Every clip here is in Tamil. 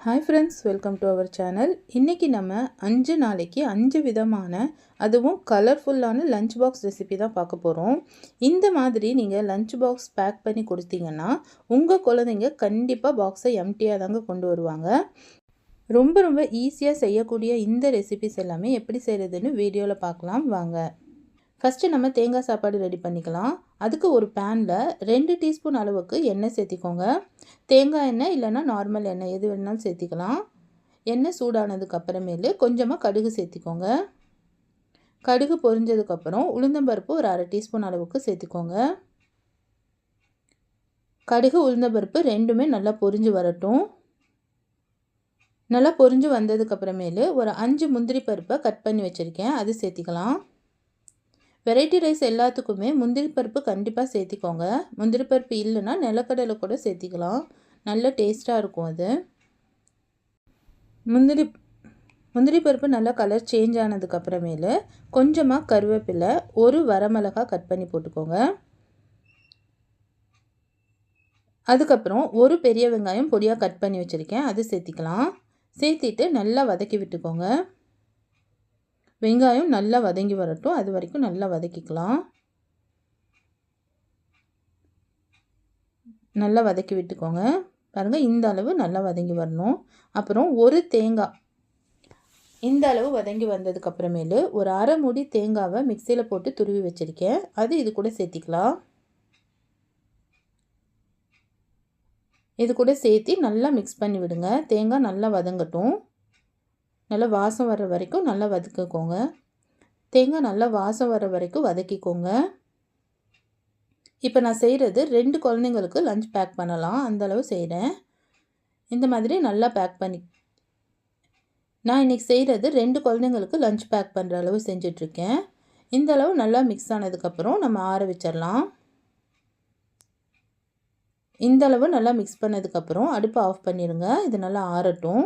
Hi friends welcome to our channel இன்றைக்கி நம்ம அஞ்சு நாளைக்கு அஞ்சு விதமான அதுவும் கலர்ஃபுல்லான லஞ்ச் பாக்ஸ் ரெசிபி தான் பார்க்க போகிறோம் இந்த மாதிரி நீங்கள் லஞ்ச் பாக்ஸ் பேக் பண்ணி கொடுத்தீங்கன்னா உங்கள் குழந்தைங்க கண்டிப்பாக பாக்ஸை எம்டியாக தாங்க கொண்டு வருவாங்க. ரொம்ப ரொம்ப ஈஸியாக செய்யக்கூடிய இந்த ரெசிபிஸ் எல்லாமே எப்படி செய்கிறதுன்னு வீடியோவில் பார்க்கலாம். வாங்க. ஃபஸ்ட்டு நம்ம தேங்காய் சாப்பாடு ரெடி பண்ணிக்கலாம். அதுக்கு ஒரு பேனில் ரெண்டு டீஸ்பூன் அளவுக்கு எண்ணெய் சேர்த்திக்கோங்க. தேங்காய் எண்ணெய் இல்லைன்னா நார்மல் எண்ணெய் எது வேணாலும் சேர்த்திக்கலாம். எண்ணெய் சூடானதுக்கு அப்புறமேலு கொஞ்சமாக கடுகு சேர்த்திக்கோங்க. கடுகு பொரிஞ்சதுக்கப்புறம் உளுந்தம்பருப்பு ஒரு அரை டீஸ்பூன் அளவுக்கு சேர்த்துக்கோங்க. கடுகு உளுந்தம்பருப்பு ரெண்டுமே நல்லா பொரிஞ்சு வரட்டும். நல்லா பொரிஞ்சு வந்ததுக்கப்புறமேலு ஒரு அஞ்சு முந்திரி பருப்பை கட் பண்ணி வச்சுருக்கேன். அது சேர்த்திக்கலாம். வெரைட்டி ரைஸ் எல்லாத்துக்குமே முந்திரி பருப்பு கண்டிப்பாக சேர்த்திக்கோங்க. முந்திரி பருப்பு இல்லைன்னா நிலக்கடலை கூட சேர்த்திக்கலாம். நல்ல டேஸ்ட்டாக இருக்கும் அது. முந்திரி முந்திரி பருப்பு நல்லா கலர் சேஞ்ச் ஆனதுக்கப்புறமேலு கொஞ்சமாக கருவேப்பிலை ஒரு வரமிளகா கட் பண்ணி போட்டுக்கோங்க. அதுக்கப்புறம் ஒரு பெரிய வெங்காயம் பொடியாக கட் பண்ணி வச்சுருக்கேன். அது சேர்த்திக்கலாம். சேர்த்திட்டு நல்லா வதக்கி விட்டுக்கோங்க. வெங்காயம் நல்லா வதங்கி வரட்டும். அது வரைக்கும் நல்லா வதக்கிக்கலாம். நல்லா வதக்கி விட்டுக்கோங்க. பாருங்கள் இந்த அளவு நல்லா வதங்கி வரணும். அப்புறம் ஒரு தேங்காய். இந்த அளவு வதங்கி வந்ததுக்கப்புறமேலு ஒரு அரை மூடி தேங்காவை மிக்சியில் போட்டு துருவி வச்சுருக்கேன். அது இது கூட சேர்த்திக்கலாம். இது கூட சேர்த்தி நல்லா மிக்ஸ் பண்ணி விடுங்க. தேங்காய் நல்லா வதங்கட்டும். நல்லா வாசம் வர்ற வரைக்கும் நல்லா வதக்கிக்கோங்க. தேங்காய் நல்லா வாசம் வர வரைக்கும் வதக்கிக்கோங்க. இப்போ நான் செய்கிறது ரெண்டு குழந்தைங்களுக்கு லஞ்ச் பேக் பண்ணலாம். அந்தளவு செய்கிறேன் இந்த மாதிரி நல்லா பேக் பண்ணி நான் இன்றைக்கி செய்கிறது ரெண்டு குழந்தைங்களுக்கு லஞ்ச் பேக் பண்ணுற அளவு செஞ்சிட்ருக்கேன். இந்த அளவு நல்லா மிக்ஸ் ஆனதுக்கப்புறம் நம்ம ஆற வச்சிடலாம். இந்த அளவு நல்லா மிக்ஸ் பண்ணதுக்கப்புறம் அடுப்பை ஆஃப் பண்ணிடுங்க. இது நல்லா ஆறட்டும்.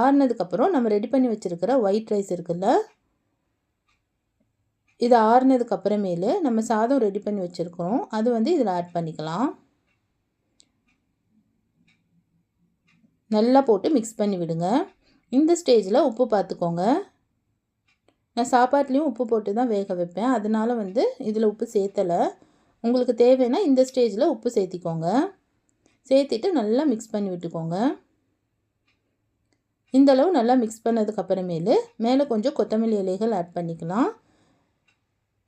ஆறுனதுக்கப்புறம் நம்ம ரெடி பண்ணி வச்சுருக்கிற ஒயிட் ரைஸ் இருக்குல்ல இது ஆறுனதுக்கு அப்புறமேலு நம்ம சாதம் ரெடி பண்ணி வச்சுருக்கிறோம். அது வந்து இதில் ஆட் பண்ணிக்கலாம். நல்லா போட்டு மிக்ஸ் பண்ணி விடுங்க. இந்த ஸ்டேஜில் உப்பு பார்த்துக்கோங்க நான் சாப்பாட்லேயும் உப்பு போட்டு தான் வேக வைப்பேன். அதனால் வந்து இதில் உப்பு சேர்த்தலை. உங்களுக்கு தேவைன்னா இந்த ஸ்டேஜில் உப்பு சேர்த்திக்கோங்க. சேர்த்திட்டு நல்லா மிக்ஸ் பண்ணி விட்டுக்கோங்க. இந்தளவு நல்லா மிக்ஸ் பண்ணதுக்கப்புறமேலு மேலே கொஞ்சம் கொத்தமல்லி இலைகள் ஆட் பண்ணிக்கலாம்.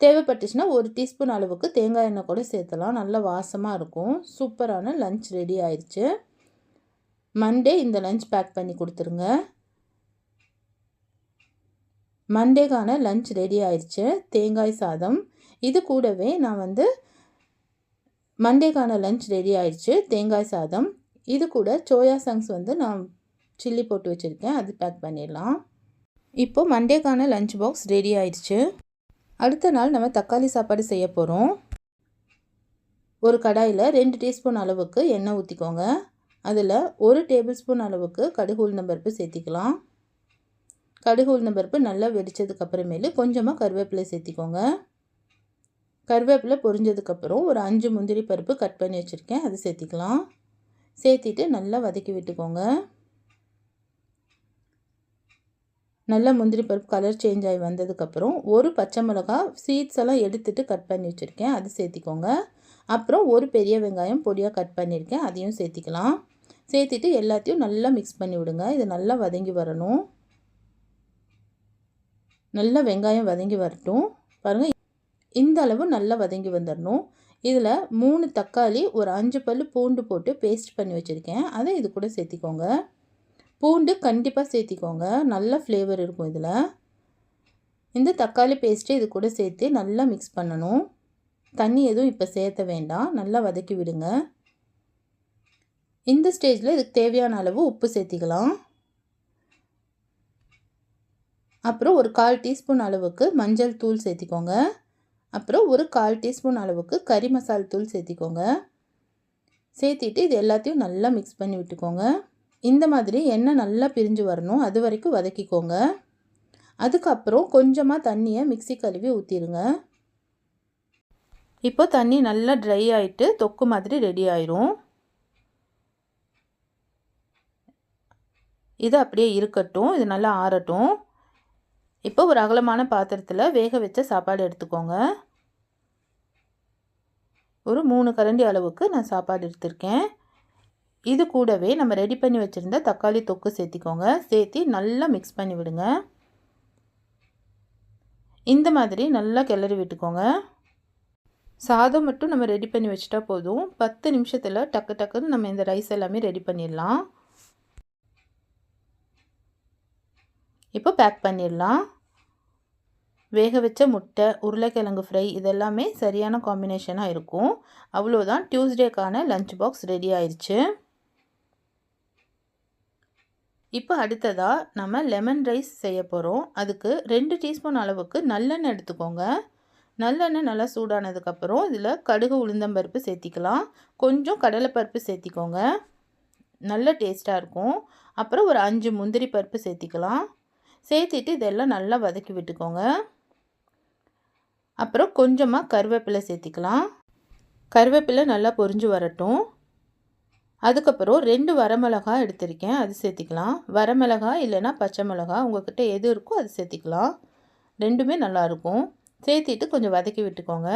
தேவைப்பட்டுச்சுன்னா ஒரு டீஸ்பூன் அளவுக்கு தேங்காய் எண்ணெய் கூட சேர்த்தலாம். நல்லா வாசமாக இருக்கும். சூப்பரான லஞ்ச் ரெடி ஆயிடுச்சு மண்டே இந்த லஞ்ச் பேக் பண்ணி கொடுத்துருங்க. மண்டேக்கான லஞ்ச் ரெடி ஆயிடுச்சு தேங்காய் சாதம். இது கூடவே நான் வந்து மண்டேக்கான லஞ்ச் ரெடி ஆயிடுச்சு தேங்காய் சாதம். இது கூட சோயா சங்ஸ் வந்து நான் சில்லி போட்டு வச்சுருக்கேன். அது பேக் பண்ணிடலாம். இப்போது மண்டேக்கான லஞ்ச் பாக்ஸ் ரெடி ஆயிடுச்சு. அடுத்த நாள் நம்ம தக்காளி சாப்பாடு செய்ய போகிறோம் ஒரு கடாயில் ரெண்டு டீஸ்பூன் அளவுக்கு எண்ணெய் ஊற்றிக்கோங்க அதில் ஒரு டேபிள் ஸ்பூன் அளவுக்கு கடுகு உளுந்தம்பருப்பு சேர்த்திக்கலாம். கடுகு உளுந்தம்பருப்பு நல்லா வெடித்ததுக்கப்புறமேலு கொஞ்சமாக கருவேப்பிலை சேர்த்திக்கோங்க. கருவேப்பிலை பொரிஞ்சதுக்கப்புறம் ஒரு அஞ்சு முந்திரி பருப்பு கட் பண்ணி வச்சுருக்கேன். அது சேர்த்திக்கலாம். சேர்த்திட்டு நல்லா வதக்கி விட்டுக்கோங்க. நல்லா முந்திரி பருப்பு கலர் சேஞ்ச் ஆகி வந்ததுக்கப்புறம் ஒரு பச்சை மிளகா சீட்ஸ் எல்லாம் எடுத்துகிட்டு கட் பண்ணி வச்சுருக்கேன். அது சேர்த்திக்கோங்க. அப்புறம் ஒரு பெரிய வெங்காயம் பொடியாக கட் பண்ணியிருக்கேன். அதையும் சேர்த்திக்கலாம். சேர்த்திட்டு எல்லாத்தையும் நல்லா மிக்ஸ் பண்ணி விடுங்க. இது நல்லா வதங்கி வரணும். நல்லா வெங்காயம் வதங்கி வரட்டும். பாருங்கள் இந்த அளவு நல்லா வதங்கி வந்துடணும் இதில் மூணு தக்காளி ஒரு அஞ்சு பல் பூண்டு போட்டு பேஸ்ட் பண்ணி வச்சுருக்கேன். அதை இது கூட சேர்த்திக்கோங்க. பூண்டு கண்டிப்பாக சேர்த்திக்கோங்க. நல்ல ஃப்ளேவர் இருக்கும் இதில். இந்த தக்காளி பேஸ்ட்டு இது கூட சேர்த்து நல்லா மிக்ஸ் பண்ணணும். தண்ணி எதுவும் இப்போ சேர்த்த வேண்டாம். நல்லா வதக்கி விடுங்க. இந்த ஸ்டேஜில் இதுக்கு தேவையான அளவு உப்பு சேர்த்திக்கலாம். அப்புறம் ஒரு கால் டீஸ்பூன் அளவுக்கு மஞ்சள் தூள் சேர்த்திக்கோங்க. அப்புறம் ஒரு கால் டீஸ்பூன் அளவுக்கு கறி மசால் தூள் சேர்த்திக்கோங்க. சேர்த்திட்டு இது எல்லாத்தையும் நல்லா மிக்ஸ் பண்ணி விட்டுக்கோங்க. இந்த மாதிரி எண்ணெய் நல்லா பிரிஞ்சு வரணும். அது வரைக்கும் வதக்கிக்கோங்க. அதுக்கப்புறம் கொஞ்சமாக தண்ணியை மிக்சி கழுவி ஊற்றிடுங்க இப்போ தண்ணி நல்லா ட்ரை ஆகிட்டு தொக்கு மாதிரி ரெடி ஆயிரும். இது அப்படியே இருக்கட்டும். இது நல்லா ஆறட்டும். இப்போ ஒரு அகலமான பாத்திரத்தில் வேக வச்ச சாப்பாடு எடுத்துக்கோங்க. ஒரு மூணு கரண்டி அளவுக்கு நான் சாப்பாடு எடுத்திருக்கேன். இது கூடவே நம்ம ரெடி பண்ணி வச்சுருந்த தக்காளி தொக்கு சேர்த்திக்கோங்க. சேர்த்தி நல்லா மிக்ஸ் பண்ணி விடுங்க. இந்த மாதிரி நல்லா கிளறி விட்டுக்கோங்க. சாதம் மட்டும் நம்ம ரெடி பண்ணி வச்சுட்டா போதும். பத்து நிமிஷத்தில் டக்கு டக்குன்னு நம்ம இந்த ரைஸ் எல்லாமே ரெடி பண்ணிடலாம். இப்போ பேக் பண்ணிடலாம். வேக வச்ச முட்டை உருளைக்கிழங்கு ஃப்ரை இதெல்லாமே சரியான காம்பினேஷனாக இருக்கும். அவ்வளோதான் டியூஸ்டேக்கான லஞ்ச் பாக்ஸ் ரெடி ஆயிடுச்சு இப்போ அடுத்ததாக நம்ம லெமன் ரைஸ் செய்ய போகிறோம் அதுக்கு ரெண்டு டீஸ்பூன் அளவுக்கு நல்லெண்ணெய் எடுத்துக்கோங்க. நல்லெண்ணெய் நல்லா சூடானதுக்கப்புறம் இதில் கடுகு உளுந்தம்பருப்பு சேர்த்திக்கலாம். கொஞ்சம் கடலைப்பருப்பு சேர்த்திக்கோங்க. நல்ல டேஸ்ட்டாக இருக்கும். அப்புறம் ஒரு அஞ்சு முந்திரி பருப்பு சேர்த்திக்கலாம். சேர்த்திட்டு இதெல்லாம் நல்லா வதக்கி விட்டுக்கோங்க. அப்புறம் கொஞ்சமாக கருவேப்பிலை சேர்த்திக்கலாம். கருவேப்பிலை நல்லா பொரிஞ்சு வரட்டும். அதுக்கப்புறம் ரெண்டு வரமிளகா எடுத்திருக்கேன் அது சேர்த்திக்கலாம். வரமிளகா இல்லைன்னா பச்சை மிளகா உங்கள்கிட்ட எது இருக்கோ அது சேர்த்திக்கலாம். ரெண்டுமே நல்லாயிருக்கும் சேர்த்திட்டு கொஞ்சம் வதக்கி விட்டுக்கோங்க.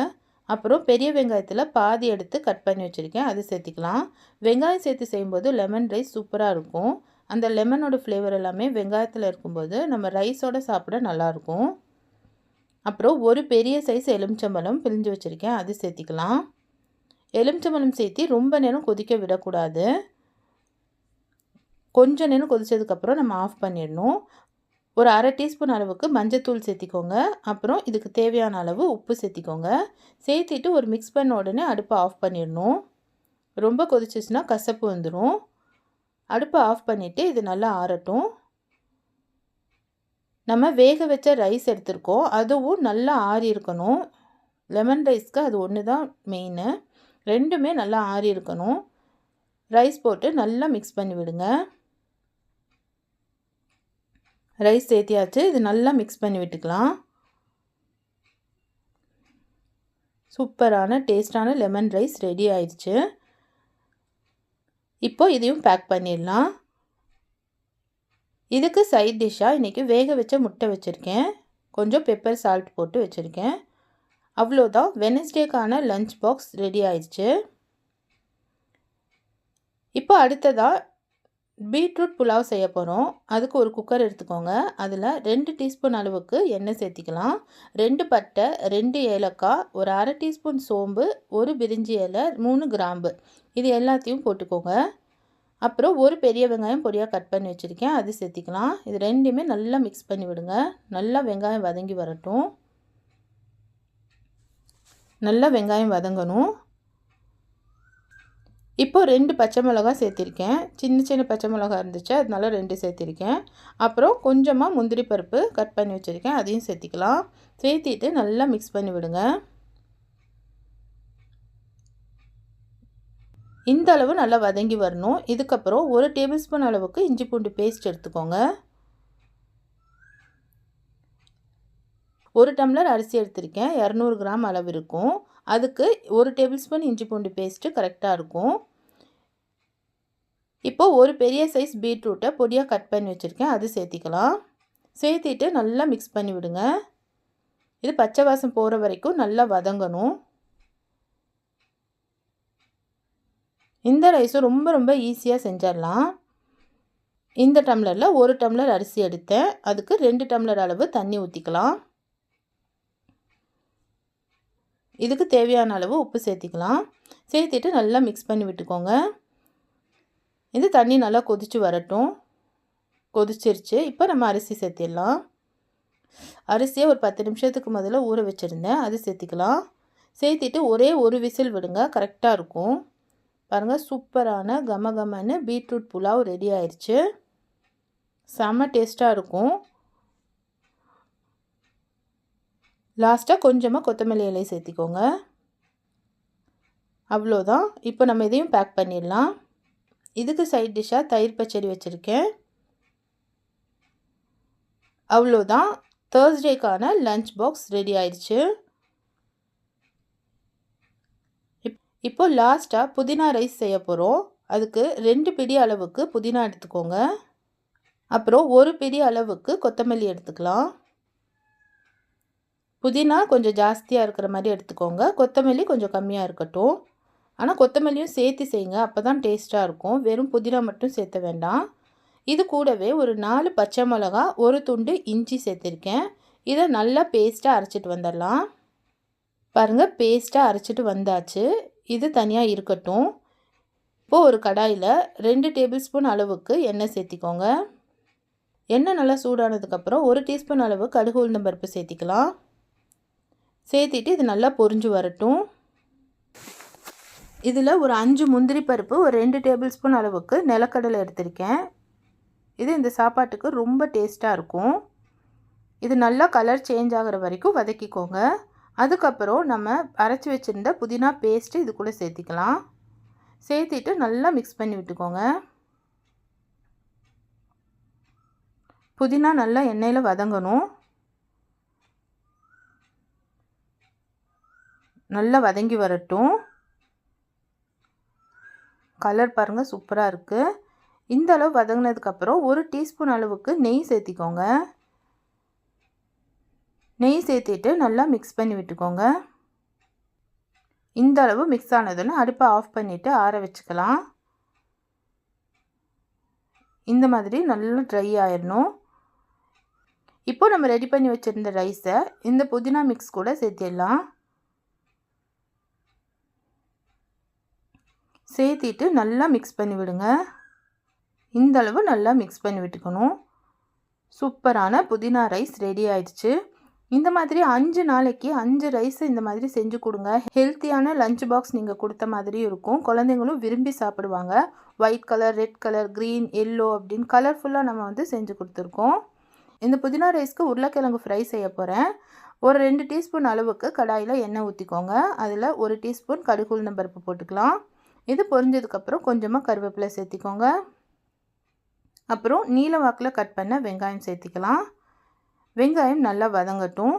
அப்புறம் பெரிய வெங்காயத்தில் பாதி எடுத்து கட் பண்ணி வச்சுருக்கேன் அது சேர்த்திக்கலாம். வெங்காயம் சேர்த்து செய்யும்போது லெமன் ரைஸ் சூப்பராக இருக்கும். அந்த லெமனோட ஃப்ளேவர் எல்லாமே வெங்காயத்தில் இருக்கும்போது நம்ம ரைஸோடு சாப்பிட நல்லாயிருக்கும் அப்புறம் ஒரு பெரிய சைஸ் எலுமிச்சம்பழம் பிழிஞ்சு வச்சுருக்கேன் அது சேர்த்திக்கலாம். எலுமிச்சம்பழம் சேர்த்தி ரொம்ப நேரம் கொதிக்க விடக்கூடாது. கொஞ்சம் நேரம் கொதித்ததுக்கப்புறம் நம்ம ஆஃப் பண்ணிடணும். ஒரு அரை டீஸ்பூன் அளவுக்கு மஞ்சத்தூள் சேர்த்திக்கோங்க. அப்புறம் இதுக்கு தேவையான அளவு உப்பு சேர்த்திக்கோங்க. சேர்த்திட்டு ஒரு மிக்ஸ் பண்ண உடனே அடுப்பை ஆஃப் பண்ணிடணும். ரொம்ப கொதிச்சிச்சுன்னா கசப்பு வந்துடும் அடுப்பை ஆஃப் பண்ணிவிட்டு இது நல்லா ஆறட்டும். நம்ம வேக வச்ச ரைஸ் எடுத்திருக்கோம். அதுவும் நல்லா ஆறி இருக்கணும் லெமன் ரைஸ்க்கு அது ஒன்று தான் மெயின்னு ரெண்டுமே நல்லா ஆறி இருக்கணும். ரைஸ் போட்டு நல்லா மிக்ஸ் பண்ணி விடுங்க. ரைஸ் சேர்த்தியாச்சு இது நல்லா மிக்ஸ் பண்ணி விட்டுக்கலாம். சூப்பரான டேஸ்டான லெமன் ரைஸ் ரெடி ஆயிடுச்சு. இப்போ இதையும் பேக் பண்ணிடலாம். இதுக்கு சைட் டிஷ்ஷாக இன்றைக்கி வேக வச்ச முட்டை வச்சுருக்கேன். கொஞ்சம் பெப்பர் சால்ட் போட்டு வச்சுருக்கேன். அவ்வளோதான். வெனஸ்டேக்கான லஞ்ச் பாக்ஸ் ரெடி ஆயிடுச்சு. இப்போ அடுத்ததாக பீட்ரூட் புலாவ் செய்ய போகிறோம் அதுக்கு ஒரு குக்கர் எடுத்துக்கோங்க. அதில் ரெண்டு டீஸ்பூன் அளவுக்கு எண்ணெய் சேர்த்திக்கலாம். ரெண்டு பட்டை ரெண்டு ஏலக்காய் ஒரு அரை டீஸ்பூன் சோம்பு ஒரு பிரிஞ்சி இலை மூணு கிராம்பு. இது எல்லாத்தையும் போட்டுக்கோங்க. அப்புறம் ஒரு பெரிய வெங்காயம் பொடியாக கட் பண்ணி வச்சுருக்கேன். அது சேர்த்திக்கலாம். இது ரெண்டுமே நல்லா மிக்ஸ் பண்ணி விடுங்க. நல்லா வெங்காயம் வதங்கி வரட்டும். நல்லா வெங்காயம் வதங்கணும். இப்போ ரெண்டு பச்சை மிளகா சேர்த்திருக்கேன். சின்ன சின்ன பச்சை மிளகா இருந்துச்சு அதனால ரெண்டு சேர்த்திருக்கேன். அப்புறம் கொஞ்சமாக முந்திரி பருப்பு கட் பண்ணி வச்சுருக்கேன். அதையும் சேர்த்திக்கலாம். சேர்த்திட்டு நல்லா மிக்ஸ் பண்ணி விடுங்க. இந்த அளவு நல்லா வதங்கி வரணும். இதுக்கப்புறம் ஒரு டேபிள் ஸ்பூன் அளவுக்கு இஞ்சி பூண்டு பேஸ்ட் எடுத்துக்கோங்க. ஒரு டம்ளர் அரிசி எடுத்திருக்கேன். இரநூறு கிராம் அளவு இருக்கும். அதுக்கு ஒரு டேபிள் ஸ்பூன் இஞ்சி பூண்டு பேஸ்ட்டு கரெக்டாக இருக்கும். இப்போது ஒரு பெரிய சைஸ் பீட்ரூட்டை பொடியாக கட் பண்ணி வச்சுருக்கேன். அது சேர்த்திக்கலாம். சேர்த்திட்டு நல்லா மிக்ஸ் பண்ணி விடுங்க. இது பச்சை வாசம் போகிற வரைக்கும் நல்லா வதங்கணும். இந்த ரைஸும் ரொம்ப ரொம்ப ஈஸியாக செஞ்சிடலாம். இந்த டம்ளரில் ஒரு டம்ளர் அரிசி எடுத்தேன். அதுக்கு ரெண்டு டம்ளர் அளவு தண்ணி ஊற்றிக்கலாம் இதுக்கு தேவையான அளவு உப்பு சேர்த்திக்கலாம். சேர்த்திட்டு நல்லா மிக்ஸ் பண்ணி விட்டுக்கோங்க. இது தண்ணி நல்லா கொதித்து வரட்டும். கொதிச்சிருச்சு. இப்போ நம்ம அரிசி சேர்த்திடலாம். அரிசியை ஒரு பத்து நிமிஷத்துக்கு முதல்ல ஊற வச்சுருந்தேன். அது சேர்த்திக்கலாம். சேர்த்திட்டு ஒரே ஒரு விசில் விடுங்க. கரெக்டாக இருக்கும். பாருங்கள் சூப்பரான கம கமன்னு பீட்ரூட் புலாவ் ரெடி ஆயிடுச்சு செம்ம டேஸ்ட்டாக இருக்கும். லாஸ்ட்டாக கொஞ்சமாக கொத்தமல்லி இலை சேர்த்திக்கோங்க. அவ்வளோதான். இப்போ நம்ம இதையும் பேக் பண்ணிடலாம். இதுக்கு சைட் டிஷ்ஷாக தயிர் பச்சடி வச்சுருக்கேன். அவ்வளோதான். தேர்ஸ்டேக்கான லஞ்ச் பாக்ஸ் ரெடி ஆயிடுச்சு. இப்போது லாஸ்ட்டாக புதினா ரைஸ் செய்ய போகிறோம் அதுக்கு ரெண்டு பிடி அளவுக்கு புதினா எடுத்துக்கோங்க. அப்புறம் ஒரு பிடி அளவுக்கு கொத்தமல்லி எடுத்துக்கலாம். புதினா கொஞ்சம் ஜாஸ்தியாக இருக்கிற மாதிரி எடுத்துக்கோங்க. கொத்தமல்லி கொஞ்சம் கம்மியாக இருக்கட்டும். ஆனால் கொத்தமல்லியும் சேர்த்து செய்யுங்க. அப்போ தான் டேஸ்ட்டாக இருக்கும். வெறும் புதினா மட்டும் சேர்த்த வேண்டாம். இது கூடவே ஒரு நாலு பச்சை மிளகா ஒரு துண்டு இஞ்சி சேர்த்துருக்கேன். இதை நல்லா பேஸ்ட்டாக அரைச்சிட்டு வந்துடலாம். பாருங்கள் பேஸ்ட்டாக அரைச்சிட்டு வந்தாச்சு. இது தனியாக இருக்கட்டும். இப்போது ஒரு கடாயில் ரெண்டு டேபிள் ஸ்பூன் அளவுக்கு எண்ணெய் சேர்த்திக்கோங்க. எண்ணெய் நல்லா சூடானதுக்கப்புறம் ஒரு டீஸ்பூன் அளவு கடுகு உளுந்தம்பருப்பு சேர்த்திக்கலாம். சேர்த்திட்டு இது நல்லா பொரிஞ்சு வரட்டும். இதில் ஒரு அஞ்சு முந்திரி பருப்பு ஒரு ரெண்டு டேபிள் ஸ்பூன் அளவுக்கு நிலக்கடலை எடுத்திருக்கேன். இது இந்த சாப்பாட்டுக்கு ரொம்ப டேஸ்ட்டாக இருக்கும். இது நல்லா கலர் சேஞ்ச் ஆகிற வரைக்கும் வதக்கிக்கோங்க. அதுக்கப்புறம் நம்ம அரைச்சி வச்சுருந்த புதினா பேஸ்ட்டு இது கூட சேர்த்திக்கலாம். சேர்த்திட்டு நல்லா மிக்ஸ் பண்ணி விட்டுக்கோங்க. புதினா நல்லா எண்ணெயில் வதங்கணும். நல்லா வதங்கி வரட்டும். கலர் பாருங்கள் சூப்பராக இருக்குது இந்த அளவு வதங்கினதுக்கப்புறம் ஒரு டீஸ்பூன் அளவுக்கு நெய் சேர்த்திக்கோங்க. நெய் சேர்த்திட்டு நல்லா மிக்ஸ் பண்ணி விட்டுக்கோங்க. இந்த அளவு மிக்ஸ் ஆனதுன்னு அடுப்பை ஆஃப் பண்ணிவிட்டு ஆற வச்சுக்கலாம். இந்த மாதிரி நல்லா ட்ரை ஆயிடணும். இப்போ நம்ம ரெடி பண்ணி வச்சுருந்த ரைஸை இந்த புதினா மிக்ஸ் கூட சேர்த்திடலாம். சேர்த்திட்டு நல்லா மிக்ஸ் பண்ணி விடுங்க. இந்தளவு நல்லா மிக்ஸ் பண்ணி விட்டுக்கணும். சூப்பரான புதினா ரைஸ் ரெடி ஆயிடுச்சு. இந்த மாதிரி அஞ்சு நாளைக்கு அஞ்சு ரைஸ் இந்த மாதிரி செஞ்சு கொடுங்க. ஹெல்த்தியான லஞ்ச் பாக்ஸ் நீங்கள் கொடுத்த மாதிரி இருக்கும். குழந்தைங்களும் விரும்பி சாப்பிடுவாங்க. White colour red colour green yellow அப்படின்னு கலர்ஃபுல்லாக நம்ம வந்து செஞ்சு கொடுத்துருக்கோம். இந்த புதினா ரைஸ்க்கு உருளைக்கிழங்கு ஃப்ரை செய்ய போகிறேன் ஒரு ரெண்டு டீஸ்பூன் அளவுக்கு கடாயில் எண்ணெய் ஊற்றிக்கோங்க அதில் ஒரு டீஸ்பூன் கடுகு உளுந்தம் பருப்பு போட்டுக்கலாம். இது பொரிஞ்சதுக்கப்புறம் கொஞ்சமாக கருவேப்பிலை சேர்த்திக்கோங்க. அப்புறம் நீல வாக்கில் கட் பண்ண வெங்காயம் சேர்த்திக்கலாம். வெங்காயம் நல்லா வதங்கட்டும்.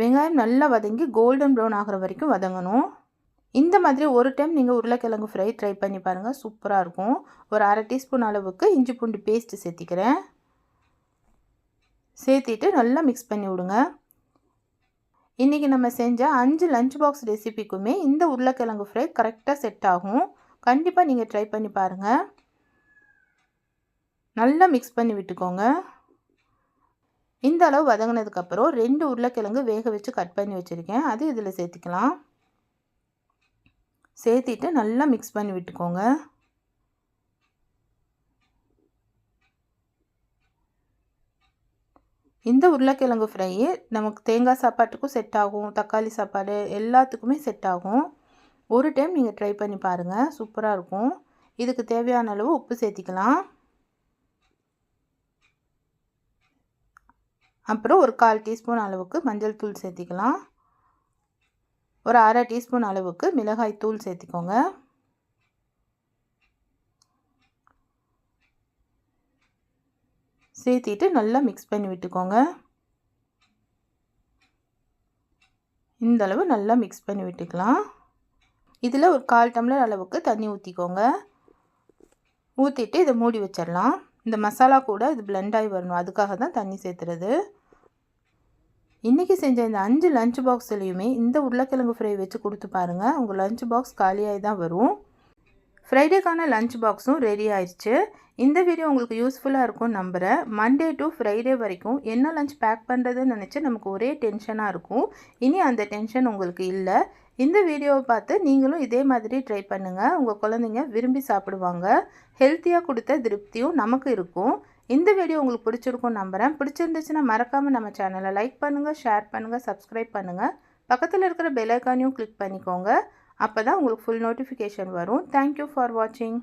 வெங்காயம் நல்லா வதங்கி கோல்டன் ப்ரௌன் ஆகிற வரைக்கும் வதங்கணும். இந்த மாதிரி ஒரு டைம் நீங்கள் உருளைக்கிழங்கு ஃப்ரை ட்ரை பண்ணி பாருங்கள் சூப்பராக இருக்கும். ஒரு அரை டீஸ்பூன் அளவுக்கு இஞ்சி பூண்டு பேஸ்ட்டு சேர்த்திக்கிறேன். சேர்த்திட்டு நல்லா மிக்ஸ் பண்ணி விடுங்க. இன்றைக்கி நம்ம செஞ்ச அஞ்சு லஞ்ச் பாக்ஸ் ரெசிபிக்குமே இந்த உருளைக்கிழங்கு ஃப்ரை கரெக்டாக செட் ஆகும். கண்டிப்பாக நீங்கள் ட்ரை பண்ணி பாருங்கள் நல்லா மிக்ஸ் பண்ணி விட்டுக்கோங்க. இந்த அளவு வதங்கினதுக்கப்புறம் ரெண்டு உருளைக்கிழங்கு வேக வச்சு கட் பண்ணி வச்சுருக்கேன். அது இதில் சேர்த்துக்கலாம். சேர்த்திட்டு நல்லா மிக்ஸ் பண்ணி விட்டுக்கோங்க. இந்த உருளைக்கிழங்கு ஃப்ரை நமக்கு தேங்காய் சாப்பாட்டுக்கும் செட் ஆகும் தக்காளி சாப்பாடு எல்லாத்துக்குமே செட் ஆகும். ஒரு டைம் நீங்கள் ட்ரை பண்ணி பாருங்கள் சூப்பராக இருக்கும். இதுக்கு தேவையான அளவு உப்பு சேர்த்திக்கலாம். அப்புறம் ஒரு கால் டீஸ்பூன் அளவுக்கு மஞ்சள் தூள் சேர்த்திக்கலாம். ஒரு அரை டீஸ்பூன் அளவுக்கு மிளகாய் தூள் சேர்த்திக்கோங்க. சேர்த்திட்டு நல்லா மிக்ஸ் பண்ணி விட்டுக்கோங்க. இந்தளவு நல்லா மிக்ஸ் பண்ணி விட்டுக்கலாம். இதில் ஒரு கால் டம்ளர் அளவுக்கு தண்ணி ஊற்றிக்கோங்க ஊற்றிட்டு இதை மூடி வச்சிடலாம். இந்த மசாலா கூட இது பிளெண்ட் ஆகி வரணும். அதுக்காக தான் தண்ணி சேர்த்துறது. இன்றைக்கி செஞ்ச இந்த அஞ்சு லஞ்ச் பாக்ஸ்லேயுமே இந்த உருளைக்கிழங்கு ஃப்ரை வச்சு கொடுத்து பாருங்கள் உங்கள் லஞ்ச் பாக்ஸ் காலியாகி தான் வரும். ஃப்ரைடேக்கான லஞ்ச் பாக்ஸும் ரெடி ஆயிடுச்சு. இந்த வீடியோ உங்களுக்கு யூஸ்ஃபுல்லாக இருக்கும் நம்புகிறேன் மண்டே டு ஃப்ரைடே வரைக்கும் என்ன லஞ்ச் பேக் பண்ணுறதுன்னு நினச்சி நமக்கு ஒரே டென்ஷனாக இருக்கும். இனி அந்த டென்ஷன் உங்களுக்கு இல்லை. இந்த வீடியோவை பார்த்து நீங்களும் இதே மாதிரி ட்ரை பண்ணுங்கள் உங்கள் குழந்தைங்க விரும்பி சாப்பிடுவாங்க. ஹெல்த்தியாக கொடுத்த திருப்தியும் நமக்கு இருக்கும். இந்த வீடியோ உங்களுக்கு பிடிச்சிருக்கும் நம்புகிறேன் பிடிச்சிருந்துச்சுன்னா மறக்காமல் நம்ம சேனலை லைக் பண்ணுங்கள் ஷேர் பண்ணுங்கள் சப்ஸ்கிரைப் பண்ணுங்கள் பக்கத்தில் இருக்கிற பெல் ஐக்கானையும் கிளிக் பண்ணிக்கோங்க. அப்போ தான் உங்களுக்கு ஃபுல் நோட்டிஃபிகேஷன் வரும். தேங்க்யூ ஃபார் வாட்சிங்